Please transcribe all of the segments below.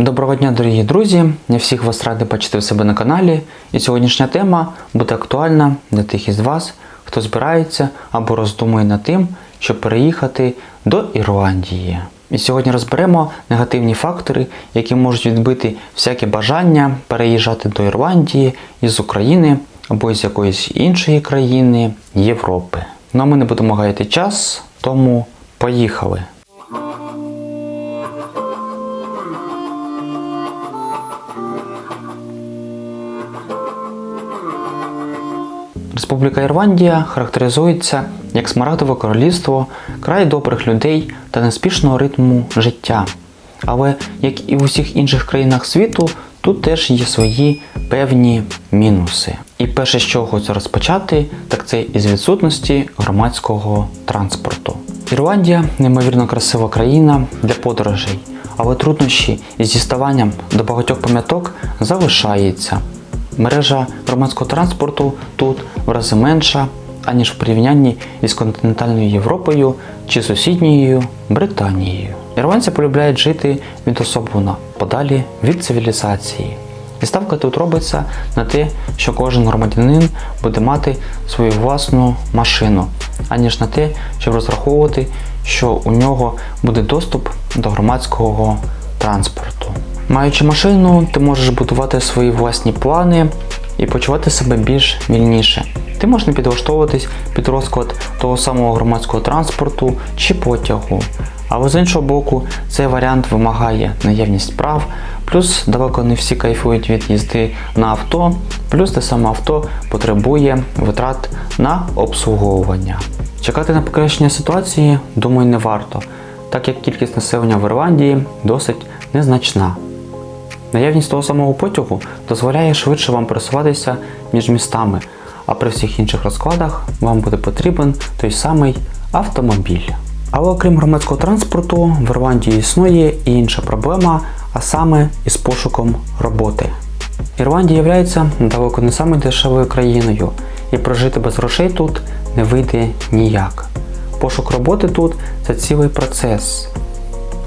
Доброго дня, дорогі друзі! Я всіх вас радий бачити в себе на каналі. І сьогоднішня тема буде актуальна для тих із вас, хто збирається або роздумує над тим, щоб переїхати до Ірландії. І сьогодні розберемо негативні фактори, які можуть відбити всяке бажання переїжджати до Ірландії із України або з якоїсь іншої країни Європи. Ну а ми не будемо гаяти час, тому поїхали! Республіка Ірландія характеризується як смарагдове королівство, край добрих людей та неспішного ритму життя. Але, як і в усіх інших країнах світу, тут теж є свої певні мінуси. І перше, з чого хочеться розпочати, так це із відсутності громадського транспорту. Ірландія неймовірно красива країна для подорожей, але труднощі із діставанням до багатьох пам'яток залишається. Мережа громадського транспорту тут в рази менша, аніж в порівнянні із континентальною Європою чи сусідньою Британією. Ірландці полюбляють жити відособлено, подалі від цивілізації. І ставка тут робиться на те, що кожен громадянин буде мати свою власну машину, аніж на те, щоб розраховувати, що у нього буде доступ до громадського транспорту. Маючи машину, ти можеш будувати свої власні плани і почувати себе більш вільніше. Ти можеш не підлаштовуватись під розклад того самого громадського транспорту чи потягу. Але з іншого боку, цей варіант вимагає наявність прав, плюс далеко не всі кайфують від їзди на авто, плюс те саме авто потребує витрат на обслуговування. Чекати на покращення ситуації, думаю, не варто, так як кількість населення в Ірландії досить незначна. Наявність того самого потягу дозволяє швидше вам пересуватися між містами, а при всіх інших розкладах вам буде потрібен той самий автомобіль. Але окрім громадського транспорту, в Ірландії існує і інша проблема, а саме із пошуком роботи. Ірландія є далеко не самою дешевою країною, і прожити без грошей тут не вийде ніяк. Пошук роботи тут це цілий процес.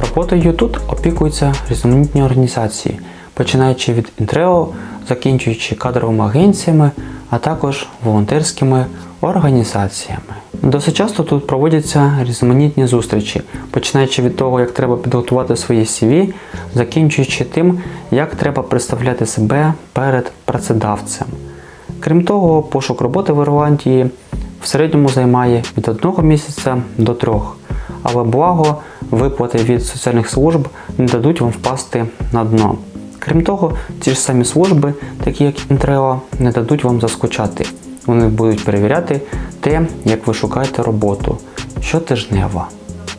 Роботою тут опікуються різноманітні організації, починаючи від інтрео, закінчуючи кадровими агенціями, а також волонтерськими організаціями. Досить часто тут проводяться різноманітні зустрічі, починаючи від того, як треба підготувати свої CV, закінчуючи тим, як треба представляти себе перед працедавцем. Крім того, пошук роботи в Ірландії в середньому займає від одного місяця до трьох, але благо виплати від соціальних служб не дадуть вам впасти на дно. Крім того, ті ж самі служби, такі як Інтрео, не дадуть вам заскучати. Вони будуть перевіряти те, як ви шукаєте роботу щотижнево.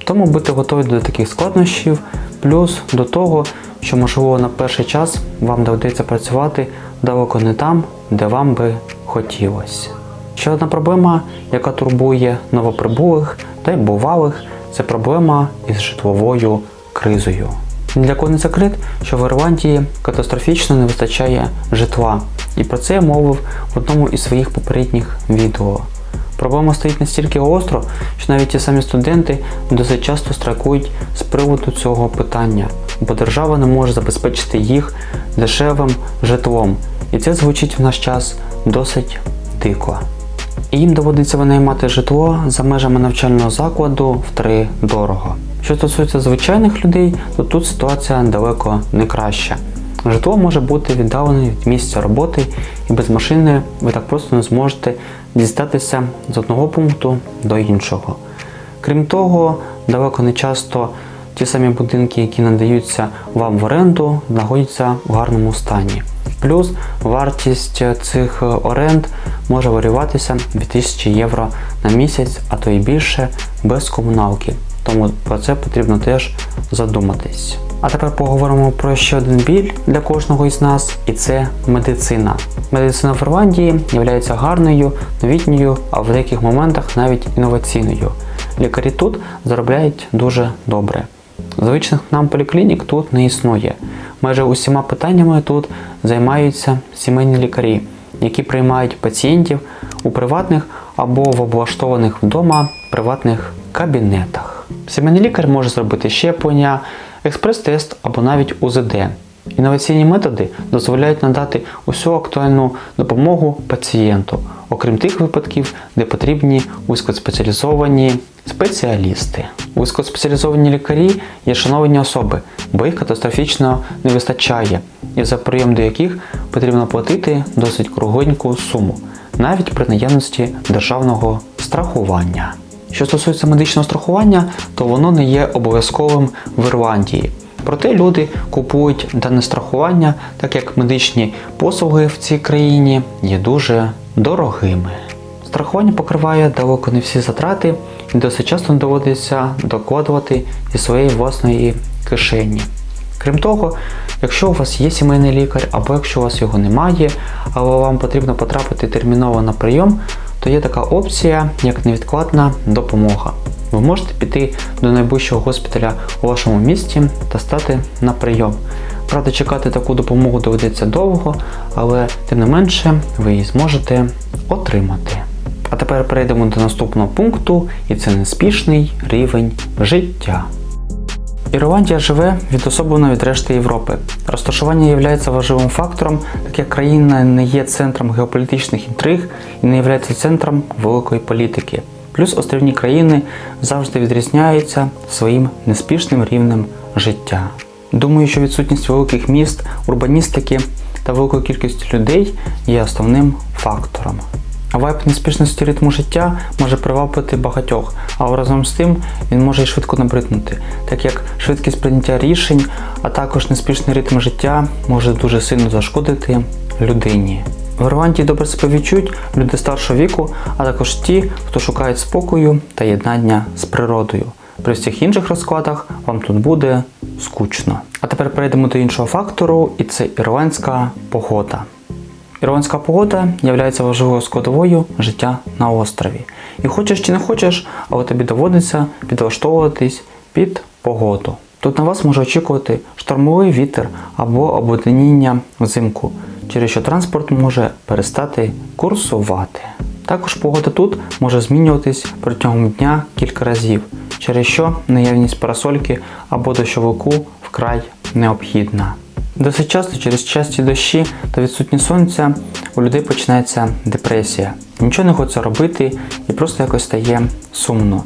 Тому будьте готові до таких складнощів, плюс до того, що можливо на перший час вам доведеться працювати далеко не там, де вам би хотілося. Ще одна проблема, яка турбує новоприбулих та й бувалих, це проблема із житловою кризою. Для кого не секрет, що в Ірландії катастрофічно не вистачає житла, і про це я мовив в одному із своїх попередніх відео. Проблема стоїть настільки гостро, що навіть ті самі студенти досить часто страйкують з приводу цього питання, бо держава не може забезпечити їх дешевим житлом. І це звучить в наш час досить дико. І їм доводиться винаймати житло за межами навчального закладу втри дорого. Що стосується звичайних людей, то тут ситуація далеко не краща. Житло може бути віддалене від місця роботи, і без машини ви так просто не зможете дістатися з одного пункту до іншого. Крім того, далеко не часто ті самі будинки, які надаються вам в оренду, знаходяться в гарному стані. Плюс вартість цих оренд може варюватися від 1000 євро на місяць, а то й більше без комуналки. Тому про це потрібно теж задуматись. А тепер поговоримо про ще один біль для кожного із нас, і це медицина. Медицина в Ірландії є гарною, новітньою, а в деяких моментах навіть інноваційною. Лікарі тут заробляють дуже добре. Звичних нам поліклінік тут не існує. Майже усіма питаннями тут займаються сімейні лікарі, які приймають пацієнтів у приватних або в облаштованих вдома приватних кабінетах. Сімейний лікар може зробити щеплення, експрес-тест або навіть УЗД. Інноваційні методи дозволяють надати усю актуальну допомогу пацієнту, окрім тих випадків, де потрібні вузькоспеціалізовані спеціалісти. Вузькоспеціалізовані лікарі є шановані особи, бо їх катастрофічно не вистачає, і за прийом до яких потрібно платити досить кругленьку суму, навіть при наявності державного страхування. Що стосується медичного страхування, то воно не є обов'язковим в Ірландії. Проте люди купують дане страхування, так як медичні послуги в цій країні є дуже дорогими. Страхування покриває далеко не всі затрати і досить часто доводиться докладувати зі своєї власної кишені. Крім того, якщо у вас є сімейний лікар або якщо у вас його немає, але вам потрібно потрапити терміново на прийом, то є така опція, як невідкладна допомога. Ви можете піти до найближчого госпіталя у вашому місті та стати на прийом. Правда, чекати таку допомогу доведеться довго, але тим не менше ви її зможете отримати. А тепер перейдемо до наступного пункту, і це неспішний рівень життя. Ірландія живе відособлено від решти Європи. Розташування є важливим фактором, так як країна не є центром геополітичних інтриг і не є центром великої політики. Плюс острівні країни завжди відрізняються своїм неспішним рівнем життя. Думаю, що відсутність великих міст, урбаністики та великої кількості людей є основним фактором. А вайб неспішності ритму життя може привабити багатьох, але разом з тим він може і швидко набриднути, так як швидкість прийняття рішень, а також неспішний ритм життя може дуже сильно зашкодити людині. В Ірландії добре себе відчують люди старшого віку, а також ті, хто шукають спокою та єднання з природою. При всіх інших розкладах вам тут буде скучно. А тепер перейдемо до іншого фактору, і це ірландська погода. Ірландська погода є важливою складовою життя на острові. І хочеш чи не хочеш, але тобі доводиться підлаштовуватись під погоду. Тут на вас може очікувати штормовий вітер або обледеніння взимку, через що транспорт може перестати курсувати. Також погода тут може змінюватись протягом дня кілька разів, через що наявність парасольки або дощовику вкрай необхідна. Досить часто через часті дощі та відсутність сонця у людей починається депресія. Нічого не хочеться робити і просто якось стає сумно.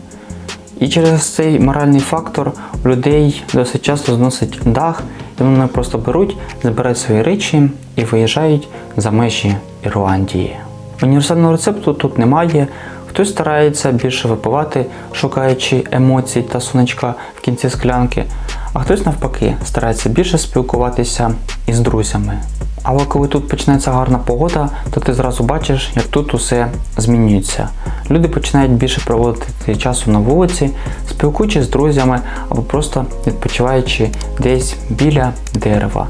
І через цей моральний фактор у людей досить часто зносить дах, і вони просто беруть, збирають свої речі і виїжджають за межі Ірландії. Універсального рецепту тут немає. Хтось старається більше випивати, шукаючи емоцій та сонечка в кінці склянки, а хтось навпаки старається більше спілкуватися із друзями. Але коли тут починається гарна погода, то ти зразу бачиш, як тут усе змінюється. Люди починають більше проводити часу на вулиці, спілкуючись з друзями або просто відпочиваючи десь біля дерева.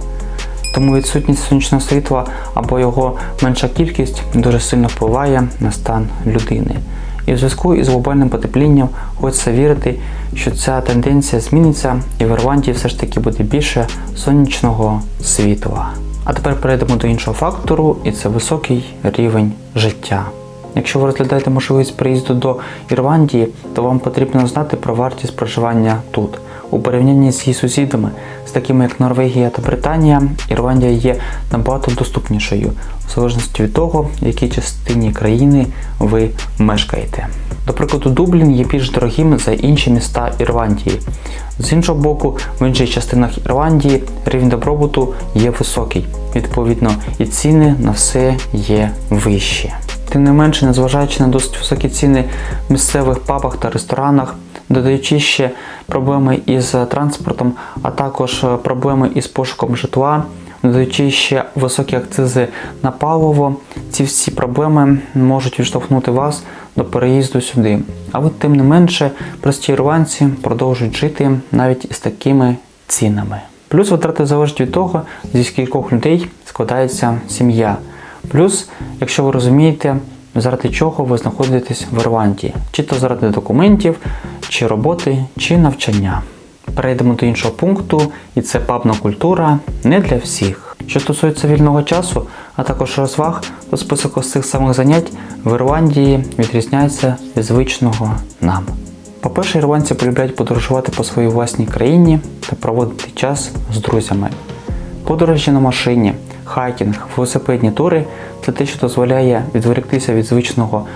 Тому відсутність сонячного світла або його менша кількість дуже сильно впливає на стан людини. І в зв'язку із глобальним потеплінням хочеться вірити, що ця тенденція зміниться і в Ірландії все ж таки буде більше сонячного світла. А тепер перейдемо до іншого фактору, і це високий рівень життя. Якщо ви розглядаєте можливість приїзду до Ірландії, то вам потрібно знати про вартість проживання тут. У порівнянні з її сусідами, з такими як Норвегія та Британія, Ірландія є набагато доступнішою, в залежності від того, в якій частині країни ви мешкаєте. До прикладу, Дублін є більш дорогим за інші міста Ірландії. З іншого боку, в інших частинах Ірландії рівень добробуту є високий, відповідно, і ціни на все є вищі. Тим не менше, незважаючи на досить високі ціни в місцевих пабах та ресторанах, додаючи ще проблеми із транспортом, а також проблеми із пошуком житла, додаючи ще високі акцизи на паливо, ці всі проблеми можуть відштовхнути вас до переїзду сюди. Але тим не менше, прості ірландці продовжують жити навіть із такими цінами. Плюс витрати залежать від того, зі скількох людей складається сім'я. Плюс, якщо ви розумієте, заради чого ви знаходитесь в Ірландії, чи то заради документів, чи роботи, чи навчання. Перейдемо до іншого пункту, і це пабна культура не для всіх. Що стосується вільного часу, а також розваг, то список з цих самих занять в Ірландії відрізняється від звичного нам. По-перше, ірландці полюбляють подорожувати по своїй власній країні та проводити час з друзями. Подорожі на машині, хайкінг, велосипедні тури це те, що дозволяє відволіктися від звичного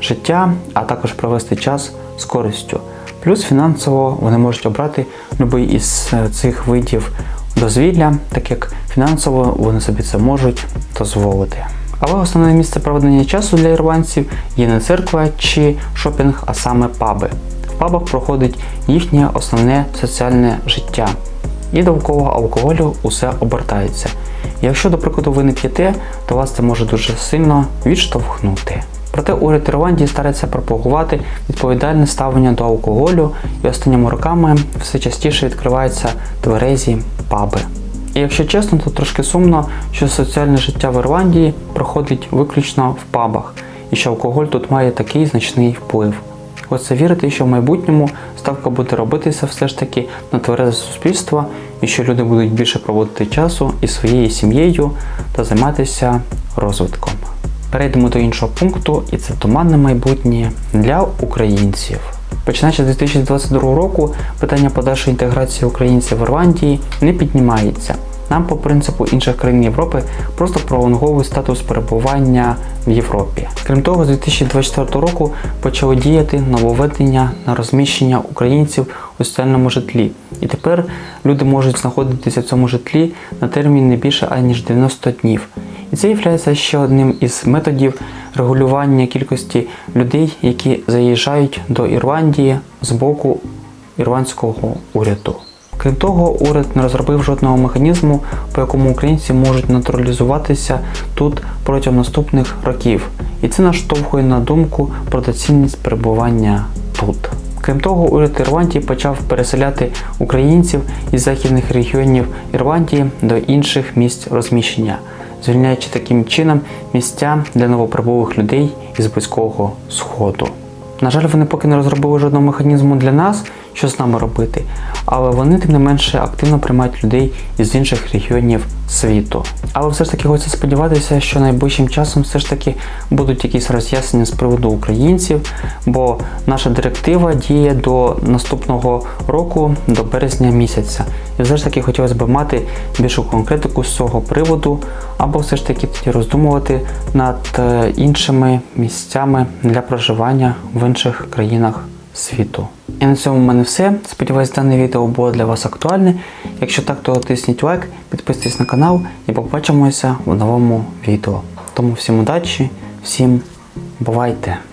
життя, а також провести час з користю. Плюс фінансово вони можуть обрати будь-який із е, цих видів дозвілля, так як фінансово вони собі це можуть дозволити. Але основне місце проведення часу для ірландців є не церква чи шопінг, а саме паби. В пабах проходить їхнє основне соціальне життя. І довкола алкоголю усе обертається. Якщо, до прикладу, ви не п'єте, то вас це може дуже сильно відштовхнути. Проте уряд Ірландії старається пропагувати відповідальне ставлення до алкоголю, і останніми роками все частіше відкриваються тверезі паби. І якщо чесно, то трошки сумно, що соціальне життя в Ірландії проходить виключно в пабах, і що алкоголь тут має такий значний вплив. Хочеться вірити, що в майбутньому ставка буде робитися все ж таки на тверезе суспільство, і що люди будуть більше проводити часу із своєю сім'єю та займатися розвитком. Перейдемо до іншого пункту, і це туманне майбутнє для українців. Починаючи з 2022 року, питання подальшої інтеграції українців в Ірландії не піднімається. Нам, по принципу інших країн Європи, просто пролонговують статус перебування в Європі. Крім того, з 2024 року почали діяти нововведення на розміщення українців у соціальному житлі. І тепер люди можуть знаходитися в цьому житлі на термін не більше аніж 90 днів. І це є ще одним із методів регулювання кількості людей, які заїжджають до Ірландії з боку ірландського уряду. Крім того, уряд не розробив жодного механізму, по якому українці можуть натуралізуватися тут протягом наступних років. І це наштовхує на думку про доцільність перебування тут. Крім того, уряд Ірландії почав переселяти українців із західних регіонів Ірландії до інших місць розміщення, звільняючи таким чином місця для новоприбулих людей із близького сходу. На жаль, вони поки не розробили жодного механізму для нас, що з нами робити, але вони тим не менше активно приймають людей із інших регіонів світу. Але все ж таки хочеться сподіватися, що найближчим часом все ж таки будуть якісь роз'яснення з приводу українців, бо наша директива діє до наступного року, до березня місяця. І все ж таки хотілося б мати більшу конкретику з цього приводу, або все ж таки тоді роздумувати над е, іншими місцями для проживання в інших країнах світу. І на цьому в мене все. Сподіваюсь, дане відео було для вас актуальне. Якщо так, то тисніть лайк, підписуйтесь на канал і побачимося в новому відео. Тому всім удачі, всім бувайте!